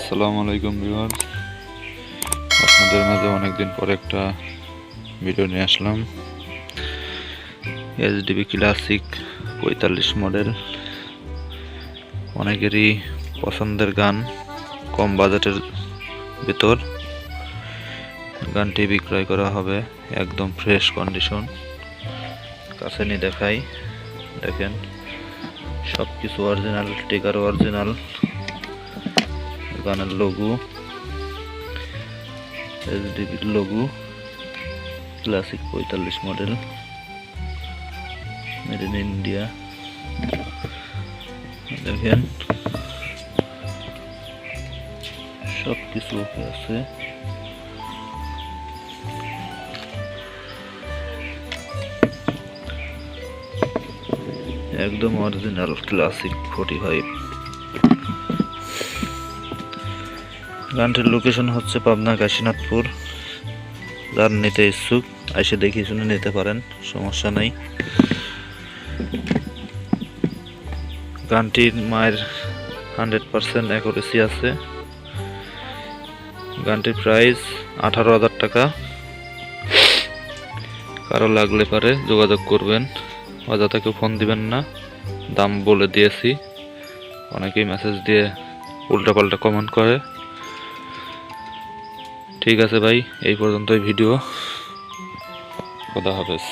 আসসালামু আলাইকুম ভিউয়ার আপনাদের মাঝে অনেকদিন পরে একটা ভিডিও নিয়ে আসলাম। এইচডিবি ক্লাসিক পঁয়তাল্লিশ মডেল অনেকেরই পছন্দের গান কম বাজেটের ভেতর। গানটি বিক্রয় করা হবে একদম ফ্রেশ কন্ডিশন কাছে নিয়ে দেখাই। দেখেন সব কিছু অরিজিনাল টিকার অরিজিনাল গানের লঘু এইচডিবির লঘু ক্লাসিক পঁয়তাল্লিশ মডেল মেড ইন ইন্ডিয়া দেখেন সব কিছু আছে। একদম অরিজিনাল ক্লাসিক ফোর্টি ফাইভ গানটির লোকেশন হচ্ছে পাবনা কাশীনাথপুর। যার নিতে ইচ্ছুক এসে দেখে শুনে নিতে পারেন, সমস্যা নেই। গানটির মায়ের হান্ড্রেড পার্সেন্ট অ্যাকুরেসি আছে। গানটির প্রাইস আঠারো হাজার টাকা। কারও লাগলে পারে যোগাযোগ করবেন। অযথাকে ফোন দিবেন না। দাম বলে দিয়েছি। অনেকেই মেসেজ দিয়ে উল্টাপাল্টা কমেন্ট করে। ঠিক আছে ভাই এই পর্যন্তই ভিডিও খোদা হাফেজ।